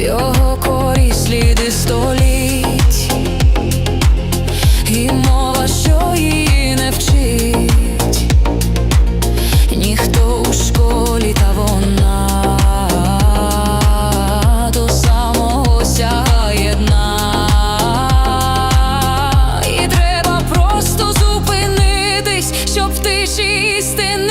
його корі сліди століть, і мова, що її не вчить, ніхто у школі та вона до самого сягає дна, і треба просто зупинитись, щоб в тиші істини.